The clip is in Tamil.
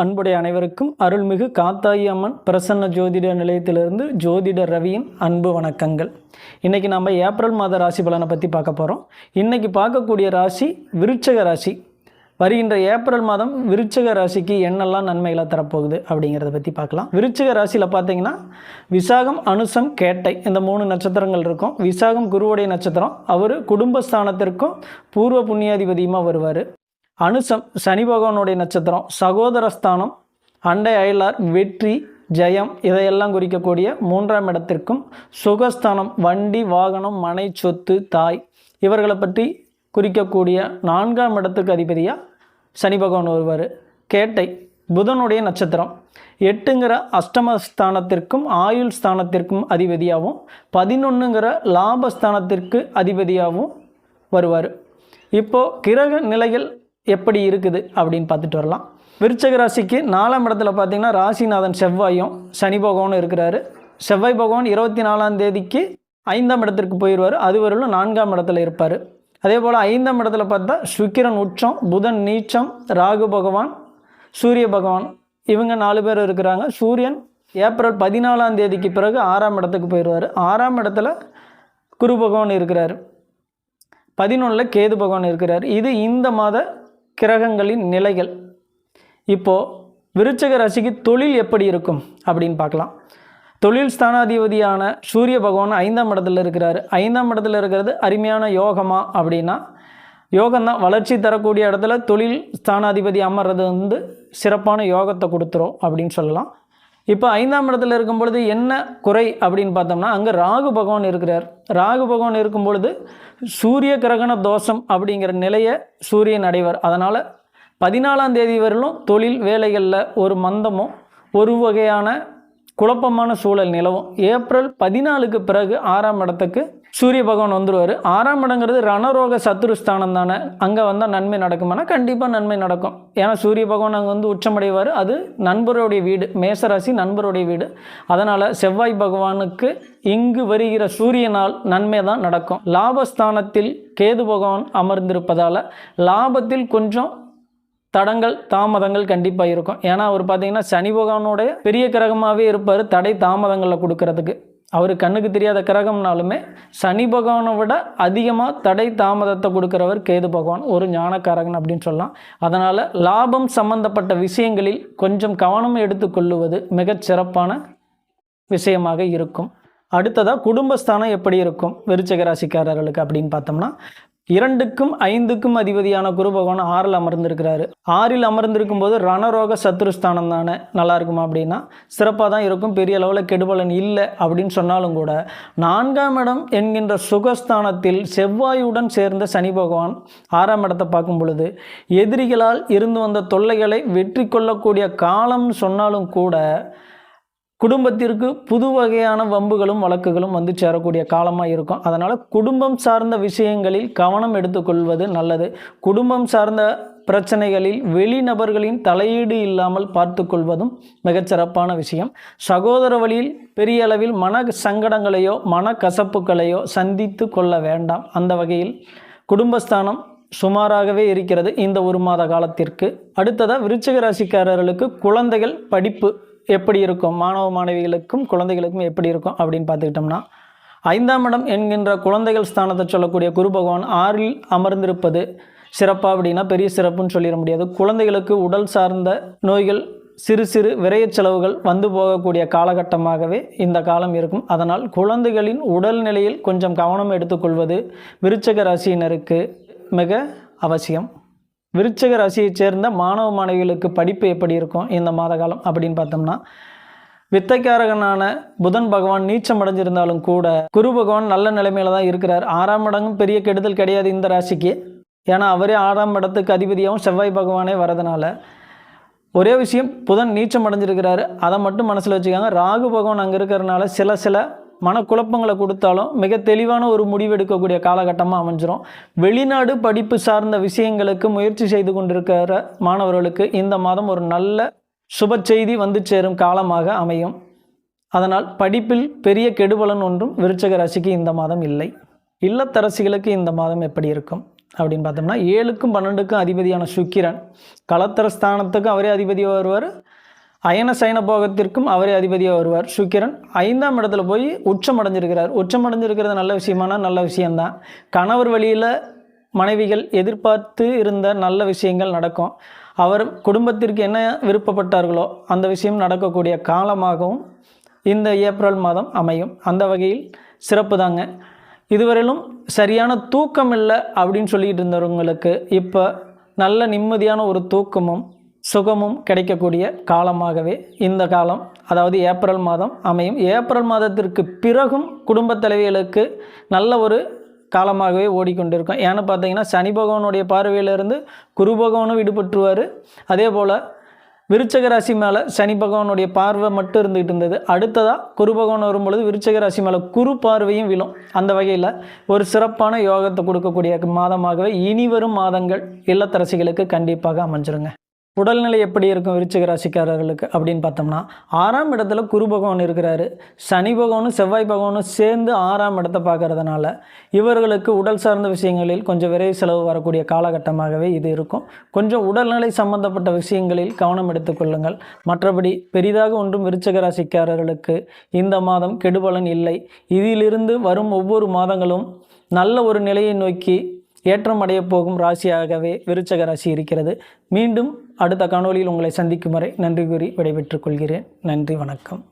அன்புடைய அனைவருக்கும் அருள்மிகு காத்தாயி அம்மன் பிரசன்ன ஜோதிட நிலையத்திலிருந்து ஜோதிட ரவியின் அன்பு வணக்கங்கள். இன்றைக்கி நம்ம ஏப்ரல் மாத ராசி பலனை பற்றி பார்க்க போகிறோம் இன்றைக்கி பார்க்கக்கூடிய ராசி விருச்சக ராசி. வருகின்ற ஏப்ரல் மாதம் விருச்சக ராசிக்கு என்னெல்லாம் நன்மைகளை தரப்போகுது அப்படிங்கிறத பற்றி பார்க்கலாம். விருச்சக ராசியில் பார்த்தீங்கன்னா விசாகம் அனுசம் கேட்டை இந்த மூணு நட்சத்திரங்கள் இருக்கும். விசாகம் குருவுடைய நட்சத்திரம். அவர் குடும்பஸ்தானத்திற்கும் பூர்வ புண்ணியாதிபதியுமாக வருவார். அனுசம் சனி பகவானுடைய நட்சத்திரம் சகோதரஸ்தானம் அண்டை அயலார் வெற்றி ஜெயம் இதையெல்லாம் குறிக்கக்கூடிய மூன்றாம் இடத்திற்கும் சுகஸ்தானம் வண்டி வாகனம் மனை சொத்து தாய் இவர்களை பற்றி குறிக்கக்கூடிய நான்காம் இடத்துக்கு அதிபதியாக சனி பகவான் வருவார். கேட்டை புதனுடைய நட்சத்திரம் எட்டுங்கிற அஷ்டமஸ்தானத்திற்கும் ஆயுள் ஸ்தானத்திற்கும் அதிபதியாகவும் பதினொன்றுங்கிற லாபஸ்தானத்திற்கு அதிபதியாகவும் வருவார். இப்போது கிரக நிலைகள் எப்படி இருக்குது அப்படின்னு பார்த்துட்டு வரலாம். விருச்சக ராசிக்கு நாலாம் இடத்துல பார்த்தீங்கன்னா ராசிநாதன் செவ்வாயும் சனி பகவானும் இருக்கிறாரு. செவ்வாய் பகவான் இருபத்தி நாலாம் தேதிக்கு ஐந்தாம் இடத்திற்கு போயிடுவார். அதுவரையிலும் நான்காம் இடத்துல இருப்பார். அதே போல் ஐந்தாம் இடத்துல பார்த்தா சுக்கிரன் உச்சம் புதன் நீச்சம் ராகு பகவான் சூரிய பகவான் இவங்க நாலு பேர் இருக்கிறாங்க. சூரியன் ஏப்ரல் பதினாலாம் தேதிக்கு பிறகு ஆறாம் இடத்துக்கு போயிடுவார். ஆறாம் இடத்துல குரு பகவான் இருக்கிறார். பதினொன்றில் கேது பகவான் இருக்கிறார். இது இந்த மாத கிரகங்களின் நிலைகள். இப்போது விருச்சக ராசிக்கு தொழில் எப்படி இருக்கும் அப்படின்னு பார்க்கலாம். தொழில் ஸ்தானாதிபதியான சூரிய பகவான் ஐந்தாம் இடத்துல இருக்கிறாரு. ஐந்தாம் இடத்துல இருக்கிறது அருமையான யோகமா அப்படின்னா யோகம்தான் வளர்ச்சி தரக்கூடிய இடத்துல தொழில் ஸ்தானாதிபதி அமர்றது வந்து சிறப்பான யோகத்தை கொடுத்துரும் அப்படின்னு சொல்லலாம். இப்போ ஐந்தாம் இடத்துல இருக்கும் பொழுது என்ன குறை அப்படின்னு பார்த்தோம்னா அங்கே ராகு பகவான் இருக்கிறார். ராகு பகவான் இருக்கும் பொழுது சூரிய கிரகண தோஷம் அப்படிங்கிற நிலையை சூரியன் அடைவார். அதனால் பதினாலாம் தேதி வரையிலும் தொழில் வேலைகளில் ஒரு மந்தமும் ஒரு வகையான குழப்பமான சூழல் நிலவும். ஏப்ரல் பதினாலுக்கு பிறகு ஆறாம் இடத்துக்கு சூரிய பகவான் வந்துடுவார் ஆறாம் இடங்கிறது ரணரோக சத்துருஸ்தானம் தானே. அங்கே வந்தால் நன்மை நடக்குமானா? கண்டிப்பாக நன்மை நடக்கும். ஏன்னா சூரிய பகவான் அங்கே வந்து உச்சமடைவார். அது நண்பருடைய வீடு. மேசராசி நண்பருடைய வீடு. அதனால் செவ்வாய் பகவானுக்கு இங்கு வருகிற சூரியனால் நன்மை தான் நடக்கும். லாபஸ்தானத்தில் கேது பகவான் அமர்ந்திருப்பதால் லாபத்தில் கொஞ்சம் தடங்கள் தாமதங்கள் கண்டிப்பாக இருக்கும். ஏன்னா அவர் பார்த்தீங்கன்னா சனி பகவானுடைய பெரிய கிரகமாகவே இருப்பார் தடை தாமதங்களில் கொடுக்கறதுக்கு. அவர் கண்ணுக்கு தெரியாத கிரகம்னாலுமே சனி பகவானை விட அதிகமாக தடை தாமதத்தை கொடுக்குறவர் கேது பகவான். ஒரு ஞானக்காரகன் அப்படின்னு சொல்லலாம். அதனால் லாபம் சம்பந்தப்பட்ட விஷயங்களில் கொஞ்சம் கவனம் எடுத்துக்கொள்ளுவது மிகச் சிறப்பான விஷயமாக இருக்கும். அடுத்ததாக குடும்பஸ்தானம் எப்படி இருக்கும்? விருச்சக ராசிக்காரர்களுக்கு அப்படின்னு பார்த்தோம்னா இரண்டுக்கும் ஐந்துக்கும் அதிபதியான குரு பகவான் ஆறில் அமர்ந்திருக்கிறாரு. ஆறில் அமர்ந்திருக்கும் போது ரணரோக சத்ருஸ்தானம் தானே? நல்லா இருக்குமா அப்படின்னா? சிறப்பாக தான் இருக்கும். பெரிய அளவில் கெடுபலன் இல்லை அப்படின்னு சொன்னாலும் கூட நான்காம் இடம் என்கின்ற சுகஸ்தானத்தில் செவ்வாயுடன் சேர்ந்த சனி பகவான் ஆறாம் இடத்தை பார்க்கும் பொழுது எதிரிகளால் இருந்து வந்த தொல்லைகளை வெற்றி கொள்ளக்கூடிய காலம்னு சொன்னாலும் கூட குடும்பத்திற்கு புது வகையான வம்புகளும் வழக்குகளும் வந்து சேரக்கூடிய காலமாக இருக்கும். அதனால் குடும்பம் சார்ந்த விஷயங்களில் கவனம் எடுத்துக்கொள்வது நல்லது. குடும்பம் சார்ந்த பிரச்சனைகளில் வெளிநபர்களின் தலையீடு இல்லாமல் பார்த்து கொள்வதும் மிகச்சிறப்பான விஷயம். சகோதர வழியில் பெரிய அளவில் மன சங்கடங்களையோ மன கசப்புகளையோ சந்தித்து கொள்ள வேண்டாம். அந்த வகையில் குடும்பஸ்தானம் சுமாராகவே இருக்கிறது இந்த ஒரு மாத காலத்திற்கு. அடுத்ததாக விருச்சிக ராசிக்காரர்களுக்கு குழந்தைகள் படிப்பு. எப்படி இருக்கும்? மாணவ மாணவிகளுக்கும் குழந்தைகளுக்கும் எப்படி இருக்கும் அப்படின்னு பார்த்துக்கிட்டோம்னா ஐந்தாம் இடம் என்கின்ற குழந்தைகள் ஸ்தானத்தை சொல்லக்கூடிய குரு பகவான் ஆறில் அமர்ந்திருப்பது சிறப்பாக அப்படின்னா பெரிய சிறப்புன்னு சொல்லிட முடியாது. குழந்தைகளுக்கு உடல் சார்ந்த நோய்கள் சிறு சிறு விரைய செலவுகள் வந்து போகக்கூடிய காலகட்டமாகவே இந்த காலம் இருக்கும். அதனால் குழந்தைகளின் உடல்நிலையில் கொஞ்சம் கவனம் எடுத்துக்கொள்வது விருச்சக ராசியினருக்கு மிக அவசியம். விருச்சக ராசியைச் சேர்ந்த மாணவ மாணவிகளுக்கு படிப்பு எப்படி இருக்கும் இந்த மாத காலம் அப்படின்னு பார்த்தோம்னா வித்தைக்காரகனான புதன் பகவான் நீச்சம் அடைஞ்சிருந்தாலும் கூட குரு பகவான் நல்ல நிலைமையில தான் இருக்கிறார். ஆறாம் இடமும் பெரிய கெடுதல் கிடையாது இந்த ராசிக்கு. ஏன்னா அவரே ஆறாம் இடத்துக்கு அதிபதியாகவும் செவ்வாய் பகவானே வரதுனால ஒரே விஷயம் புதன் நீச்சம் அடைஞ்சிருக்கிறாரு. அதை மட்டும் மனசில் வச்சுக்காங்க ராகு பகவான் அங்கே இருக்கிறனால சில சில மனக்குழப்பங்களை கொடுத்தாலும் மிக தெளிவான ஒரு முடிவெடுக்கக்கூடிய காலகட்டமாக அமைஞ்சிரும். வெளிநாடு படிப்பு சார்ந்த விஷயங்களுக்கு முயற்சி செய்து கொண்டிருக்கிற மாணவர்களுக்கு இந்த மாதம் ஒரு நல்ல சுப செய்தி வந்து சேரும் காலமாக அமையும். அதனால் படிப்பில் பெரிய கெடுபலன் ஒன்றும் விருச்சக ராசிக்கு இந்த மாதம் இல்லை. இல்லத்தரசிகளுக்கு இந்த மாதம் எப்படி இருக்கும்? அப்படின்னு பார்த்தோம்னா ஏழுக்கும் பன்னெண்டுக்கும் அதிபதியான சுக்கிரன் கலத்தர ஸ்தானத்துக்கும் அவரே அதிபதியாக வருவார். அயன சயன போகத்திற்கும் அவரே அதிபதியாக வருவார். சுக்கிரன் ஐந்தாம் இடத்துல போய் உச்சம் அடைஞ்சிருக்கிறார் உச்சம் அடைஞ்சிருக்கிறது நல்ல விஷயமான நல்ல விஷயம்தான். கணவர் வழியில் மனைவிகள் எதிர்பார்த்து இருந்த நல்ல விஷயங்கள் நடக்கும். அவர் குடும்பத்திற்கு என்ன விருப்பப்பட்டார்களோ அந்த விஷயம் நடக்கக்கூடிய காலமாகவும் இந்த ஏப்ரல் மாதம் அமையும். அந்த வகையில் சிறப்பு தாங்க. இதுவரையிலும் சரியான தூக்கம் இல்லை அப்படின்னு சொல்லிக்கிட்டு இருந்தவங்களுக்கு இப்போ நல்ல நிம்மதியான ஒரு தூக்கமும் சுகமும் கிடைக்கக்கூடிய காலமாகவே இந்த காலம் அதாவது ஏப்ரல் மாதம் அமையும். ஏப்ரல் மாதத்திற்கு பிறகும் குடும்பத் தலைவிகளுக்கு நல்ல ஒரு காலமாகவே ஓடிக்கொண்டிருக்கும். ஏன்னு பார்த்தீங்கன்னா சனி பகவானுடைய பார்வையிலிருந்து குரு பகவானும் விடுபட்டுருவார். அதே போல் விருச்சக ராசி மேலே சனி பகவானுடைய பார்வை மட்டும் இருந்துகிட்டு இருந்தது. அடுத்ததாக குரு பகவான் வரும்பொழுது விருச்சக ராசி மேலே குரு பார்வையும் விழும். அந்த வகையில் ஒரு சிறப்பான யோகத்தை கொடுக்கக்கூடிய மாதமாகவே இனி வரும் மாதங்கள் இல்லத்தரசிகளுக்கு கண்டிப்பாக அமைஞ்சிருங்க. உடல்நிலை எப்படி இருக்கும் விருச்சிக ராசிக்காரர்களுக்கு அப்படின்னு பார்த்தோம்னா ஆறாம் இடத்துல குரு பகவான் இருக்கிறாரு. சனி பகவானும் செவ்வாய் பகவானும் சேர்ந்து ஆறாம் இடத்தை பார்க்கறதுனால இவர்களுக்கு உடல் சார்ந்த விஷயங்களில் கொஞ்சம் விரைவு செலவு வரக்கூடிய காலகட்டமாகவே இது இருக்கும். கொஞ்சம் உடல்நிலை சம்பந்தப்பட்ட விஷயங்களில் கவனம் எடுத்துக்கொள்ளுங்கள் மற்றபடி பெரிதாக ஒன்றும் விருச்சிக ராசிக்காரர்களுக்கு இந்த மாதம் கெடுபலன் இல்லை. இதிலிருந்து வரும் ஒவ்வொரு மாதங்களும் நல்ல ஒரு நிலையை நோக்கி ஏற்றம் அடையப் போகும் ராசியாகவே விருச்சக ராசி இருக்கிறது. மீண்டும் அடுத்த காணொலியில் உங்களை சந்திக்கும் வரை நன்றி கூறி விடைபெற்றுக் கொள்கிறேன். நன்றி வணக்கம்.